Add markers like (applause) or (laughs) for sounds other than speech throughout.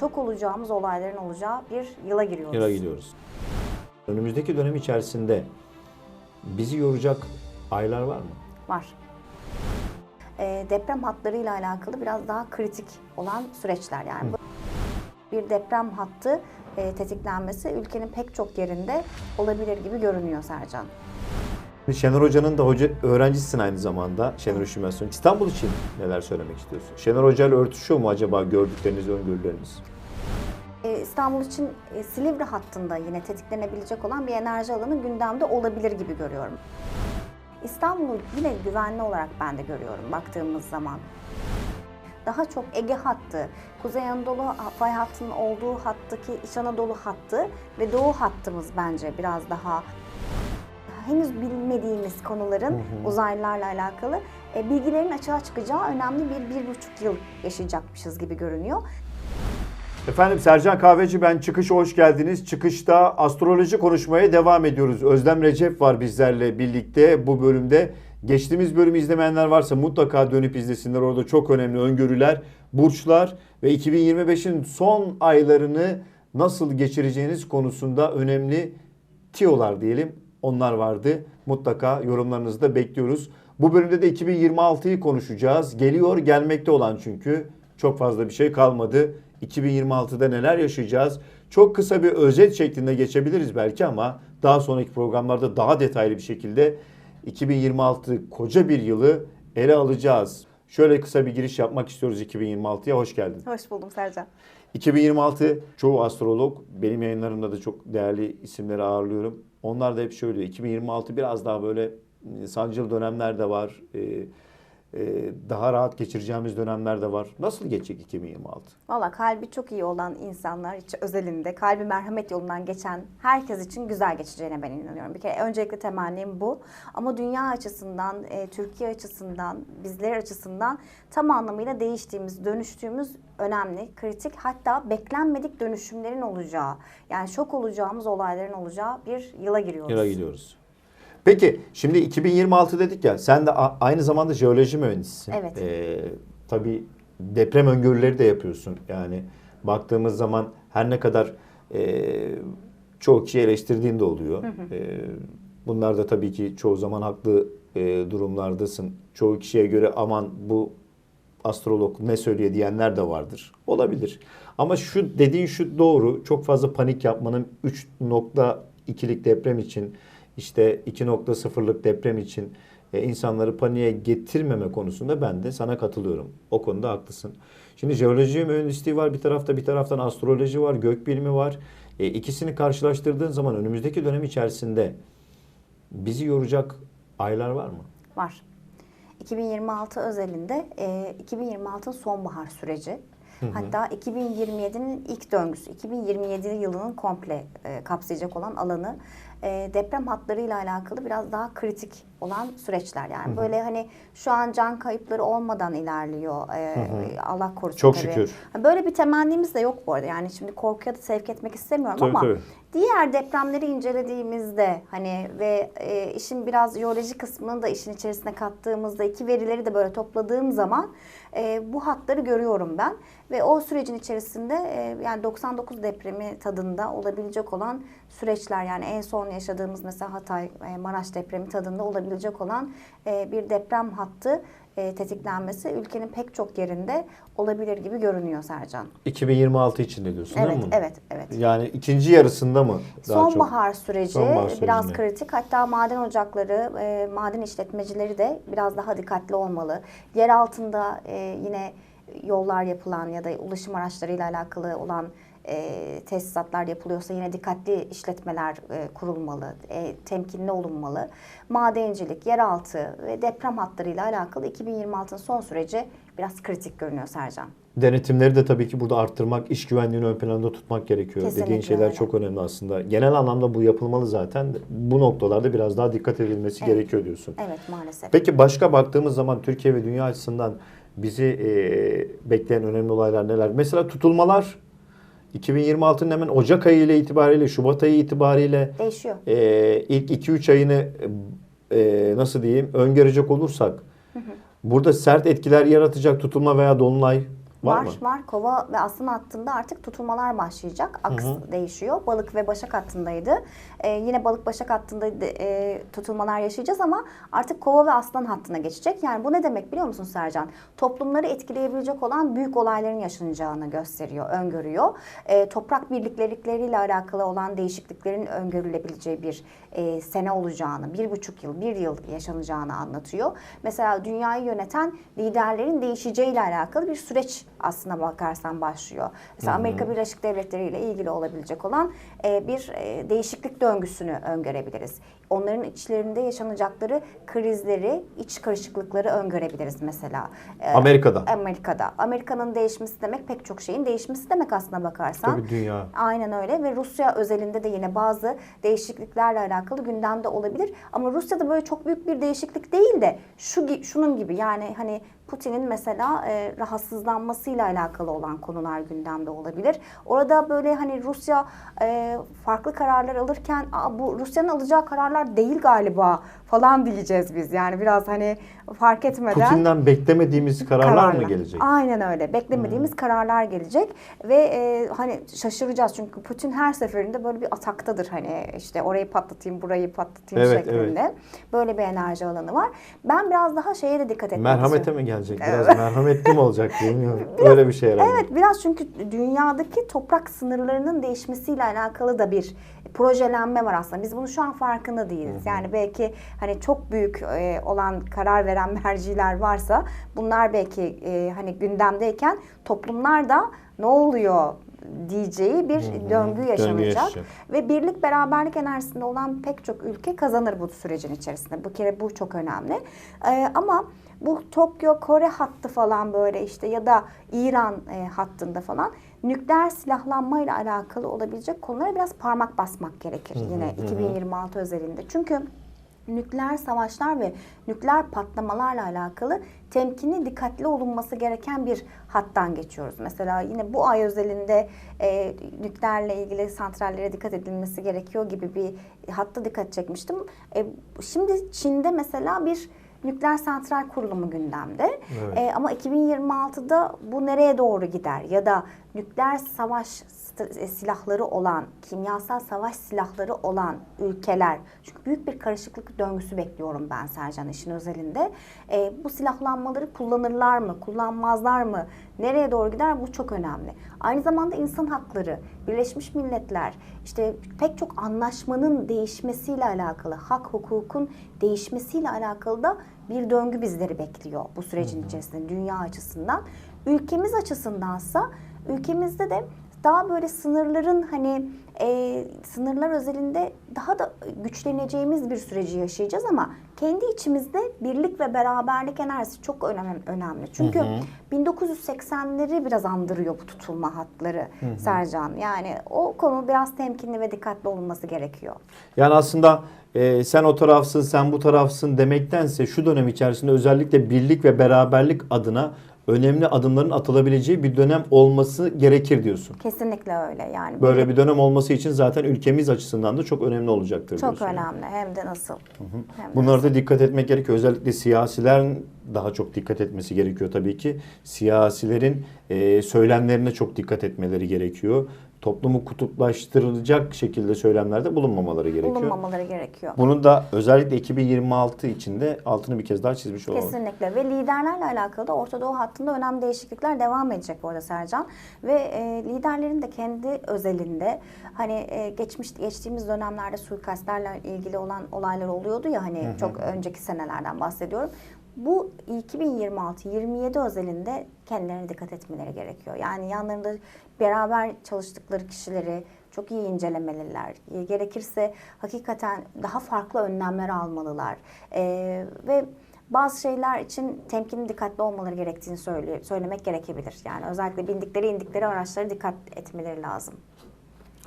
şok olacağımız olayların olacağı bir yıla giriyoruz. Yıla gidiyoruz. Önümüzdeki dönem içerisinde bizi yoracak aylar var mı? Var. Ee, deprem hatlarıyla alakalı biraz daha kritik olan süreçler yani. bu- Bir deprem hattı e, tetiklenmesi ülkenin pek çok yerinde olabilir gibi görünüyor Sercan. Şener Hoca'nın da hoca öğrencisisin aynı zamanda. Şener Üşümezson. İstanbul için neler söylemek istiyorsun? Şener Hoca ile örtüşüyor mu acaba gördükleriniz, öngörüleriniz? Ee, İstanbul için e, Silivri hattında yine tetiklenebilecek olan bir enerji alanı gündemde olabilir gibi görüyorum. İstanbul'u yine güvenli olarak ben de görüyorum baktığımız zaman. Daha çok Ege hattı, Kuzey Anadolu fay hattının olduğu hattaki İç Anadolu hattı ve Doğu hattımız bence biraz daha henüz bilmediğimiz konuların uzaylılarla alakalı e, bilgilerin açığa çıkacağı önemli bir, bir buçuk yıl yaşayacakmışız gibi görünüyor. Efendim Sercan Kahveci ben çıkışa hoş geldiniz. Çıkışta astroloji konuşmaya devam ediyoruz. Özlem Recep var bizlerle birlikte bu bölümde. Geçtiğimiz bölümü izlemeyenler varsa mutlaka dönüp izlesinler. Orada çok önemli öngörüler, burçlar ve 2025'in son aylarını nasıl geçireceğiniz konusunda önemli tiyolar diyelim. Onlar vardı. Mutlaka yorumlarınızı da bekliyoruz. Bu bölümde de 2026'yı konuşacağız. Geliyor gelmekte olan çünkü çok fazla bir şey kalmadı. 2026'da neler yaşayacağız? Çok kısa bir özet şeklinde geçebiliriz belki ama daha sonraki programlarda daha detaylı bir şekilde 2026 koca bir yılı ele alacağız. Şöyle kısa bir giriş yapmak istiyoruz 2026'ya. Hoş geldin. Hoş buldum Sercan. 2026 çoğu astrolog benim yayınlarımda da çok değerli isimleri ağırlıyorum. Onlar da hep söylüyor. 2026 biraz daha böyle sancılı dönemler de var. E, e, daha rahat geçireceğimiz dönemler de var. Nasıl geçecek 2026? Valla kalbi çok iyi olan insanlar hiç özelinde kalbi merhamet yolundan geçen herkes için güzel geçeceğine ben inanıyorum. Bir kere öncelikle temennim bu. Ama dünya açısından, e, Türkiye açısından, bizler açısından tam anlamıyla değiştiğimiz, dönüştüğümüz önemli, kritik hatta beklenmedik dönüşümlerin olacağı, yani şok olacağımız olayların olacağı bir yıla giriyoruz. Yıla gidiyoruz. Peki şimdi 2026 dedik ya sen de aynı zamanda jeoloji mühendisisin. Evet. Ee, tabii deprem öngörüleri de yapıyorsun. Yani baktığımız zaman her ne kadar e, çoğu kişi eleştirdiğin de oluyor. Ee, bunlar da tabii ki çoğu zaman haklı e, durumlardasın. Çoğu kişiye göre aman bu astrolog ne söylüyor diyenler de vardır. Olabilir. Ama şu dediğin şu doğru. Çok fazla panik yapmanın 3.2'lik deprem için işte 2.0'lık deprem için e, insanları paniğe getirmeme konusunda ben de sana katılıyorum. O konuda haklısın. Şimdi jeoloji mühendisliği var bir tarafta bir taraftan astroloji var, gökbilimi var. E, ikisini karşılaştırdığın zaman önümüzdeki dönem içerisinde bizi yoracak aylar var mı? Var. 2026 özelinde e, 2026'ın sonbahar süreci. Hatta 2027'nin ilk döngüsü, 2027 yılının komple e, kapsayacak olan alanı e, deprem hatlarıyla alakalı biraz daha kritik olan süreçler. Yani böyle hani şu an can kayıpları olmadan ilerliyor. E, Allah korusun Çok tabii. şükür. Böyle bir temennimiz de yok bu arada. Yani şimdi korkuya da sevk etmek istemiyorum Tabii, ama tabii. Diğer depremleri incelediğimizde hani ve e, işin biraz jeoloji kısmını da işin içerisine kattığımızda iki verileri de böyle topladığım zaman e, bu hatları görüyorum ben ve o sürecin içerisinde e, yani 99 depremi tadında olabilecek olan süreçler yani en son yaşadığımız mesela Hatay e, Maraş depremi tadında olabilecek olan e, bir deprem hattı e, tetiklenmesi ülkenin pek çok yerinde olabilir gibi görünüyor Sercan. 2026 için ne diyorsun Evet, değil mi? evet, evet. Yani ikinci yarısında mı daha çok? Sonbahar süreci Sonbahar biraz sürecinde. kritik. Hatta maden ocakları, e, maden işletmecileri de biraz daha dikkatli olmalı. Yer altında e, yine yollar yapılan ya da ulaşım araçlarıyla alakalı olan e, tesisatlar yapılıyorsa yine dikkatli işletmeler e, kurulmalı, e, temkinli olunmalı. Madencilik, yeraltı ve deprem hatlarıyla alakalı 2026'ın son süreci biraz kritik görünüyor Sercan. Denetimleri de tabii ki burada arttırmak, iş güvenliğini ön planda tutmak gerekiyor. Kesinlikle Dediğin şeyler öyle. çok önemli aslında. Genel anlamda bu yapılmalı zaten. Bu noktalarda biraz daha dikkat edilmesi Evet. gerekiyor diyorsun. Evet maalesef. Peki başka baktığımız zaman Türkiye ve dünya açısından bizi e, bekleyen önemli olaylar neler? Mesela tutulmalar 2026'nın hemen Ocak ayı ile itibariyle, Şubat ayı itibariyle Değişiyor. e, ilk 2-3 ayını e, nasıl diyeyim öngörecek olursak burada sert etkiler yaratacak tutulma veya dolunay Var Var mı? var. Kova ve aslan hattında artık tutulmalar başlayacak. Aks değişiyor. Balık ve başak hattındaydı. Ee, yine balık başak hattında e, tutulmalar yaşayacağız ama artık kova ve aslan hattına geçecek. Yani bu ne demek biliyor musun Sercan? Toplumları etkileyebilecek olan büyük olayların yaşanacağını gösteriyor, öngörüyor. Ee, toprak birlikleriyle alakalı olan değişikliklerin öngörülebileceği bir e, sene olacağını, bir buçuk yıl, bir yıl yaşanacağını anlatıyor. Mesela dünyayı yöneten liderlerin değişeceğiyle alakalı bir süreç aslına bakarsan başlıyor. Mesela Amerika Birleşik Devletleri ile ilgili olabilecek olan e, bir e, değişiklik döngüsünü öngörebiliriz. Onların içlerinde yaşanacakları krizleri, iç karışıklıkları öngörebiliriz mesela. E, Amerika'da. Amerika'da. Amerika'nın değişmesi demek pek çok şeyin değişmesi demek aslına bakarsan. Tabii dünya. Aynen öyle ve Rusya özelinde de yine bazı değişikliklerle alakalı gündemde olabilir. Ama Rusya'da böyle çok büyük bir değişiklik değil de şu şunun gibi yani hani Putin'in mesela e, rahatsızlanmasıyla alakalı olan konular gündemde olabilir. Orada böyle hani Rusya e, farklı kararlar alırken bu Rusya'nın alacağı kararlar değil galiba falan diyeceğiz biz. Yani biraz hani fark etmeden Putin'den beklemediğimiz kararlar, mı kararlar. gelecek? Aynen öyle. Beklemediğimiz kararlar gelecek ve e, hani şaşıracağız çünkü Putin her seferinde böyle bir ataktadır hani işte orayı patlatayım, burayı patlatayım Evet, şeklinde. Böyle bir enerji alanı var. Ben biraz daha şeye de dikkat etmek Merhamete istiyorum. mi gelecek? Biraz merhametli mi olacak bilmiyorum. (laughs) Öyle bir şey herhalde. Evet biraz çünkü dünyadaki toprak sınırlarının değişmesiyle alakalı da bir projelenme var aslında. Biz bunu şu an farkında değiliz. Yani belki hani çok büyük e, olan karar veren (laughs) merciler varsa bunlar belki e, hani gündemdeyken toplumlar da ne oluyor diyeceği bir döngü yaşanacak. yaşayacak. Ve birlik beraberlik enerjisinde olan pek çok ülke kazanır bu sürecin içerisinde. Bu kere bu çok önemli. Ee, ama bu Tokyo Kore hattı falan böyle işte ya da İran e, hattında falan nükleer silahlanma ile alakalı olabilecek konulara biraz parmak basmak gerekir yine 2026 özelinde. Çünkü nükleer savaşlar ve nükleer patlamalarla alakalı temkinli dikkatli olunması gereken bir hattan geçiyoruz. Mesela yine bu ay özelinde e, nükleerle ilgili santrallere dikkat edilmesi gerekiyor gibi bir hatta dikkat çekmiştim. E, şimdi Çin'de mesela bir nükleer santral kurulumu gündemde. Evet. E, ama 2026'da bu nereye doğru gider? Ya da nükleer savaş silahları olan, kimyasal savaş silahları olan ülkeler. Çünkü büyük bir karışıklık döngüsü bekliyorum ben Sercan işin özelinde. E, bu silahlanmaları kullanırlar mı, kullanmazlar mı? Nereye doğru gider? Bu çok önemli. Aynı zamanda insan hakları, Birleşmiş Milletler, işte pek çok anlaşmanın değişmesiyle alakalı, hak hukukun değişmesiyle alakalı da bir döngü bizleri bekliyor bu sürecin içerisinde dünya açısından. Ülkemiz açısındansa ülkemizde de daha böyle sınırların hani e, sınırlar özelinde daha da güçleneceğimiz bir süreci yaşayacağız ama kendi içimizde birlik ve beraberlik enerjisi çok önemli. önemli. Çünkü 1980'leri biraz andırıyor bu tutulma hatları Sercan. Yani o konu biraz temkinli ve dikkatli olunması gerekiyor. Yani aslında e, sen o tarafsın, sen bu tarafsın demektense şu dönem içerisinde özellikle birlik ve beraberlik adına önemli adımların atılabileceği bir dönem olması gerekir diyorsun. Kesinlikle öyle yani. Böyle bir dönem olması için zaten ülkemiz açısından da çok önemli olacaktır çok diyorsun. önemli hem de nasıl. Hem de Bunlara da dikkat etmek gerekiyor. Özellikle siyasilerin daha çok dikkat etmesi gerekiyor tabii ki. Siyasilerin e, söylemlerine çok dikkat etmeleri gerekiyor. Toplumu kutuplaştırılacak şekilde söylemlerde bulunmamaları gerekiyor. bulunmamaları gerekiyor. Bunu da özellikle 2026 içinde altını bir kez daha çizmiş olalım. Kesinlikle ve liderlerle alakalı da Orta Doğu hattında önemli değişiklikler devam edecek bu arada Sercan. Ve e, liderlerin de kendi özelinde hani e, geçmiş geçtiğimiz dönemlerde suikastlerle ilgili olan olaylar oluyordu ya hani çok önceki senelerden bahsediyorum. Bu 2026-27 özelinde kendilerine dikkat etmeleri gerekiyor. Yani yanlarında beraber çalıştıkları kişileri çok iyi incelemeliler. E, Gerekirse hakikaten daha farklı önlemler almalılar. E, ve bazı şeyler için temkinli dikkatli olmaları gerektiğini söyle, söylemek gerekebilir. Yani özellikle bindikleri indikleri araçlara dikkat etmeleri lazım.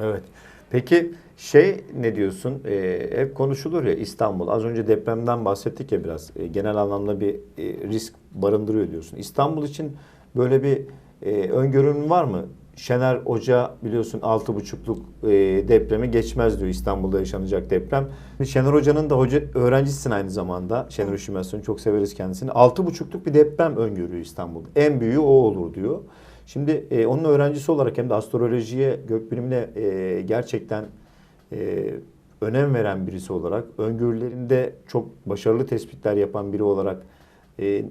Evet. Peki şey ne diyorsun? Ee, hep konuşulur ya İstanbul. Az önce depremden bahsettik ya biraz. Ee, genel anlamda bir e, risk barındırıyor diyorsun. İstanbul için böyle bir e, öngörün var mı? Şener Hoca biliyorsun 6.5'luk e, depremi geçmez diyor İstanbul'da yaşanacak deprem. Şener Hoca'nın da hoca öğrencisisin aynı zamanda. Şener Üşümez'in çok severiz kendisini. 6.5'luk bir deprem öngörüyor İstanbul'da. En büyüğü o olur diyor. Şimdi e, onun öğrencisi olarak hem de astrolojiye, gökbilimine e, gerçekten e, önem veren birisi olarak, öngörülerinde çok başarılı tespitler yapan biri olarak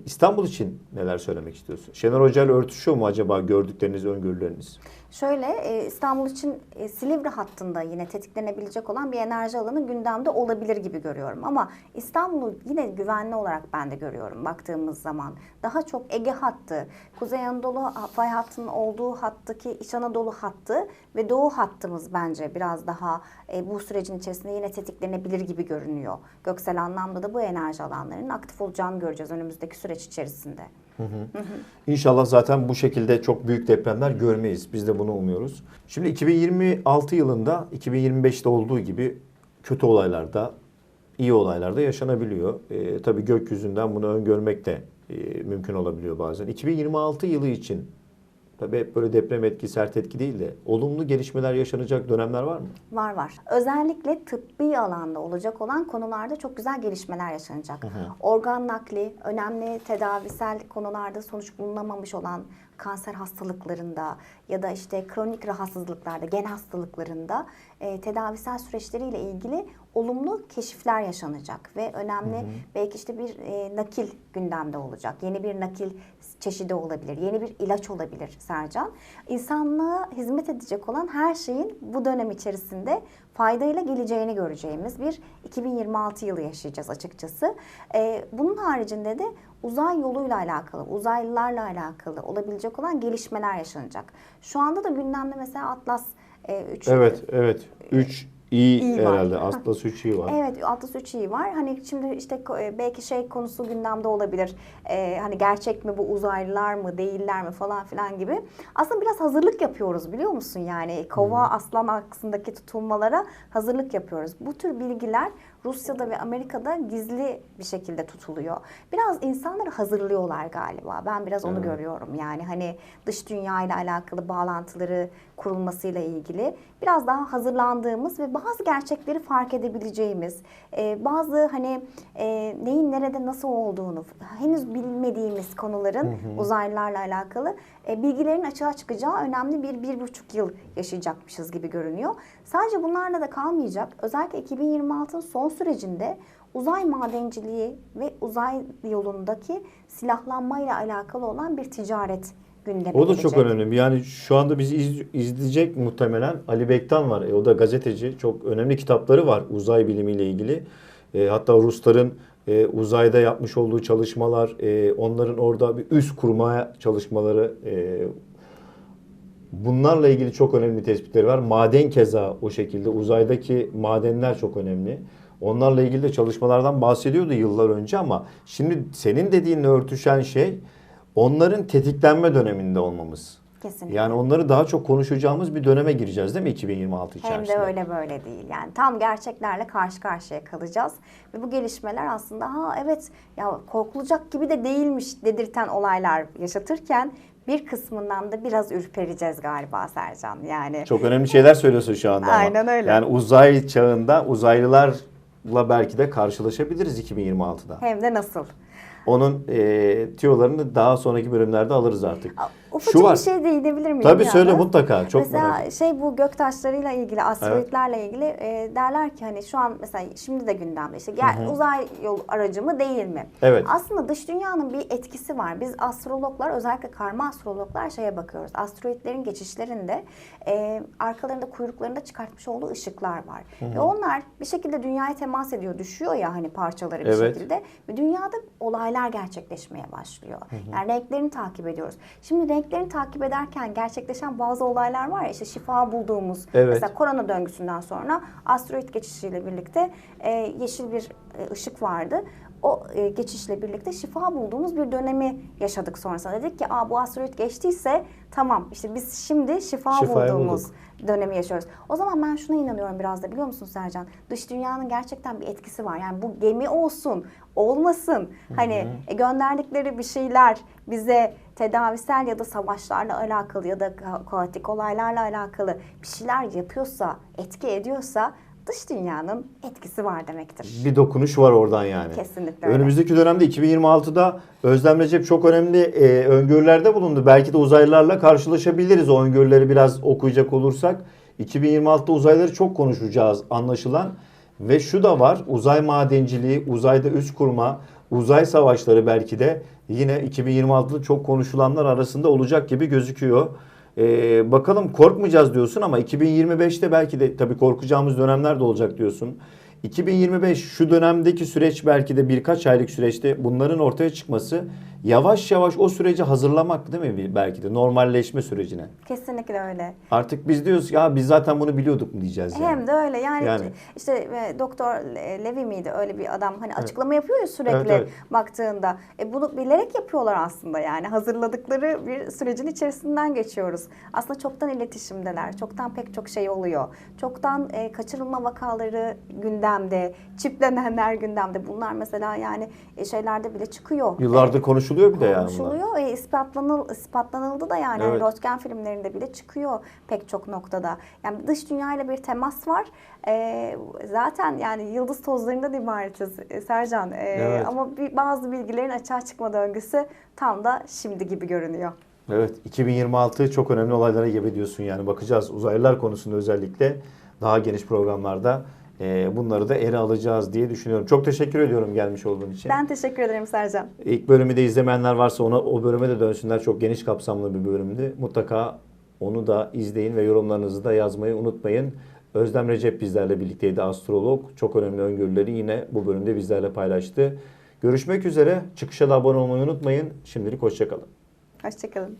İstanbul için neler söylemek istiyorsun? Şener Hoca ile örtüşüyor mu acaba gördükleriniz, öngörüleriniz? Şöyle e, İstanbul için e, Silivri hattında yine tetiklenebilecek olan bir enerji alanı gündemde olabilir gibi görüyorum. Ama İstanbul'u yine güvenli olarak ben de görüyorum baktığımız zaman. Daha çok Ege hattı, Kuzey Anadolu fay hattının olduğu hattaki İç Anadolu hattı ve Doğu hattımız bence biraz daha e, bu sürecin içerisinde yine tetiklenebilir gibi görünüyor. Göksel anlamda da bu enerji alanlarının aktif olacağını göreceğiz önümüzdeki süreç içerisinde. İnşallah zaten bu şekilde çok büyük depremler görmeyiz. Biz de bunu umuyoruz. Şimdi 2026 yılında 2025'te olduğu gibi kötü olaylarda, iyi olaylarda yaşanabiliyor. Ee, tabii gökyüzünden bunu öngörmek de e, mümkün olabiliyor bazen. 2026 yılı için tabii hep böyle deprem etki, sert etki değil de olumlu gelişmeler yaşanacak dönemler var mı? Var var. Özellikle tıbbi alanda olacak olan konularda çok güzel gelişmeler yaşanacak. Organ nakli, önemli tedavisel konularda sonuç bulunamamış olan kanser hastalıklarında ya da işte kronik rahatsızlıklarda, gen hastalıklarında e, tedavisel süreçleriyle ilgili olumlu keşifler yaşanacak ve önemli belki işte bir e, nakil gündemde olacak. Yeni bir nakil çeşidi olabilir, yeni bir ilaç olabilir Sercan. İnsanlığa hizmet edecek olan her şeyin bu dönem içerisinde faydayla geleceğini göreceğimiz bir 2026 yılı yaşayacağız açıkçası. Ee, bunun haricinde de uzay yoluyla alakalı, uzaylılarla alakalı olabilecek olan gelişmeler yaşanacak. Şu anda da gündemde mesela Atlas e, 3 Evet, evet. 3 iyi, İyi var. herhalde. Atlas 3 iyi var. Evet Atlas 3 iyi var. Hani şimdi işte e, belki şey konusu gündemde olabilir. Ee, hani gerçek mi bu uzaylılar mı değiller mi falan filan gibi. Aslında biraz hazırlık yapıyoruz biliyor musun? Yani kova aslan aksındaki tutulmalara hazırlık yapıyoruz. Bu tür bilgiler Rusya'da ve Amerika'da gizli bir şekilde tutuluyor. Biraz insanları hazırlıyorlar galiba. Ben biraz onu görüyorum. Yani hani dış dünya ile alakalı bağlantıları kurulmasıyla ilgili biraz daha hazırlandığımız ve bazı gerçekleri fark edebileceğimiz, e, bazı hani e, neyin nerede nasıl olduğunu henüz bilmediğimiz konuların uzaylılarla alakalı e, bilgilerin açığa çıkacağı önemli bir bir buçuk yıl yaşayacakmışız gibi görünüyor. Sadece bunlarla da kalmayacak. Özellikle 2026'ın son sürecinde uzay madenciliği ve uzay yolundaki silahlanmayla alakalı olan bir ticaret gündeme O da çok gelecek. önemli. Yani şu anda bizi iz- izleyecek muhtemelen Ali Bektan var. E, o da gazeteci. Çok önemli kitapları var uzay bilimiyle ilgili. E, hatta Rusların e, uzayda yapmış olduğu çalışmalar, e, onların orada bir üs kurmaya çalışmaları, e, bunlarla ilgili çok önemli tespitleri var. Maden keza o şekilde. Uzaydaki madenler çok önemli. Onlarla ilgili de çalışmalardan bahsediyordu yıllar önce ama şimdi senin dediğinle örtüşen şey onların tetiklenme döneminde olmamız. Kesinlikle. Yani onları daha çok konuşacağımız bir döneme gireceğiz değil mi 2026 Hem içerisinde? de öyle böyle değil. Yani tam gerçeklerle karşı karşıya kalacağız. Ve bu gelişmeler aslında ha evet ya korkulacak gibi de değilmiş dedirten olaylar yaşatırken bir kısmından da biraz ürpereceğiz galiba Sercan. Yani Çok önemli şeyler söylüyorsun şu anda ama. Aynen öyle. Yani uzay çağında uzaylılarla belki de karşılaşabiliriz 2026'da. hem de nasıl? Onun e, tüyolarını daha sonraki bölümlerde alırız artık. Ufacık Şu var. bir şey değinebilir miyim? Tabii yalnız? söyle mutlaka. Çok mesela merak şey bu gök taşlarıyla ilgili, asteroitlerle ilgili e, derler ki hani şu an mesela şimdi de gündemde işte gel, uzay yol aracı mı değil mi? Evet. Aslında dış dünyanın bir etkisi var. Biz astrologlar özellikle karma astrologlar şeye bakıyoruz. Asteroitlerin geçişlerinde e, arkalarında kuyruklarında çıkartmış olduğu ışıklar var. Ve onlar bir şekilde dünyaya temas ediyor. Düşüyor ya hani parçaları bir Evet. şekilde. Ve dünyada olaylar gerçekleşmeye başlıyor. Yani renklerini takip ediyoruz. Şimdi renklerini takip ederken gerçekleşen bazı olaylar var ya işte şifa bulduğumuz Evet. mesela korona döngüsünden sonra asteroid geçişiyle birlikte e, yeşil bir e, ışık vardı. o e, geçişle birlikte şifa bulduğumuz bir dönemi yaşadık sonrasında. Dedik ki Aa, bu asteroid geçtiyse tamam işte biz şimdi şifa Şifayı bulduğumuz bulduk. dönemi yaşıyoruz. O zaman ben şuna inanıyorum biraz da biliyor musun Sercan? Dış dünyanın gerçekten bir etkisi var. Yani bu gemi olsun, olmasın. Hani e, gönderdikleri bir şeyler bize tedavisel ya da savaşlarla alakalı ya da ka- kaotik olaylarla alakalı bir şeyler yapıyorsa, etki ediyorsa dış dünyanın etkisi var demektir. Bir dokunuş var oradan yani. Kesinlikle öyle. Önümüzdeki dönemde 2026'da Özlem Recep çok önemli e, öngörülerde bulundu. Belki de uzaylılarla karşılaşabiliriz o öngörüleri biraz okuyacak olursak. 2026'da uzayları çok konuşacağız anlaşılan. Ve şu da var uzay madenciliği, uzayda üst kurma, uzay savaşları belki de yine 2026'da çok konuşulanlar arasında olacak gibi gözüküyor. Ee, bakalım korkmayacağız diyorsun ama 2025'te belki de tabii korkacağımız dönemler de olacak diyorsun. 2025 şu dönemdeki süreç belki de birkaç aylık süreçte bunların ortaya çıkması yavaş yavaş o süreci hazırlamak değil mi belki de normalleşme sürecine. Kesinlikle öyle. Artık biz diyoruz ya biz zaten bunu biliyorduk mu diyeceğiz yani. Hem de öyle yani, Yani. işte e, Doktor Le- Levi miydi öyle bir adam hani açıklama yapıyor ya sürekli Evet, evet. baktığında. E, bunu bilerek yapıyorlar aslında yani hazırladıkları bir sürecin içerisinden geçiyoruz. Aslında çoktan iletişimdeler, çoktan pek çok şey oluyor. Çoktan e, kaçırılma vakaları gündemde, çiplenenler gündemde. Bunlar mesela yani e, şeylerde bile çıkıyor. Yıllardır konuşuluyor bir de yani. Konuşuluyor. E, ispatlanıl, ispatlanıldı da yani. Evet. Röntgen filmlerinde bile çıkıyor pek çok noktada. Yani dış dünyayla bir temas var. E, zaten yani yıldız tozlarından ibaretiz e, Sercan. E, Evet. Ama bir, bazı bilgilerin açığa çıkma döngüsü tam da şimdi gibi görünüyor. Evet 2026 çok önemli olaylara gebe diyorsun yani bakacağız uzaylılar konusunda özellikle daha geniş programlarda bunları da ele alacağız diye düşünüyorum. Çok teşekkür ediyorum gelmiş olduğun için. Ben teşekkür ederim Sercan. İlk bölümü de izlemeyenler varsa ona o bölüme de dönsünler. Çok geniş kapsamlı bir bölümdü. Mutlaka onu da izleyin ve yorumlarınızı da yazmayı unutmayın. Özlem Recep bizlerle birlikteydi astrolog. Çok önemli öngörüleri yine bu bölümde bizlerle paylaştı. Görüşmek üzere. Çıkışa da abone olmayı unutmayın. Şimdilik hoşçakalın. Hoşçakalın.